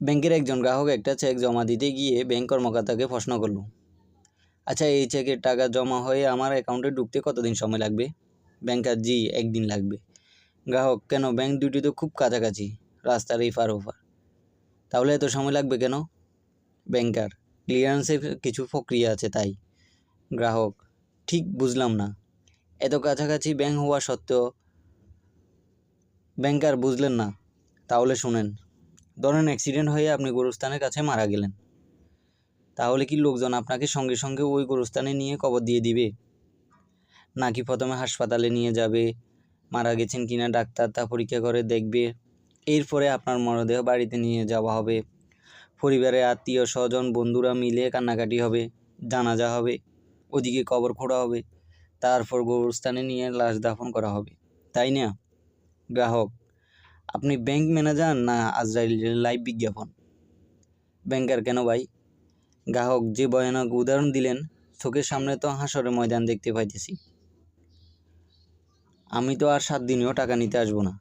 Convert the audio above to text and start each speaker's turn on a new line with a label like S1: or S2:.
S1: ব্যাংকের একজন গ্রাহক একটা চেক জমা দিতে গিয়ে ব্যাংক কর্মকর্তাকে প্রশ্ন করল আচ্ছা এই চেকের টাকা জমা হয়ে আমার অ্যাকাউন্টে ঢুকতে কতদিন সময় লাগবে? ব্যাংকার জি, একদিন লাগবে। গ্রাহক, কেন? ব্যাংক দুটি তো খুব কাছাকাছি, রাস্তার এপার ওপার তাহলে এত সময় লাগবে কেন? ব্যাংকার ক্লিয়ারেন্সের কিছু প্রক্রিয়া আছে তাই। গ্রাহক, ঠিক বুঝলাম না। এত কাছাকাছি ব্যাংক হওয়া সত্ত্বেও ব্যাংকার বুঝলেন না। তাহলে শুনেন। ধরেন অ্যাক্সিডেন্ট হয়ে আপনি গোরস্থানের কাছে মারা গেলেন। তাহলে কি লোকজন আপনাকে সঙ্গে সঙ্গে ওই গোরস্থানে নিয়ে কবর দিয়ে দিবে? নাকি প্রথমে হাসপাতালে নিয়ে যাবে, মারা গেছেন কিনা ডাক্তার তা পরীক্ষা করে দেখবে, এরপরে আপনার মরদেহ বাড়িতে নিয়ে যাওয়া হবে। পরিবারের আত্মীয় স্বজন বন্ধুরা মিলে কান্নাকাটি হবে, জানাজা হবে, ওদিকে কবর খোঁড়া হবে, তারপর গোরস্থানে নিয়ে লাশ দাফন করা হবে। তাই না? গ্রাহক আপনি ব্যাংক ম্যানেজার না আজরাইল লাইভ বিজ্ঞাপন? ব্যাংকার কেন ভাই? গ্রাহক যে ভয়ানক উদাহরণ দিলেন, চোখের সামনে তো হাসরের ময়দান দেখতে পাইতেছি। আমি তো আর সাত দিনেও টাকা নিতে আসব না।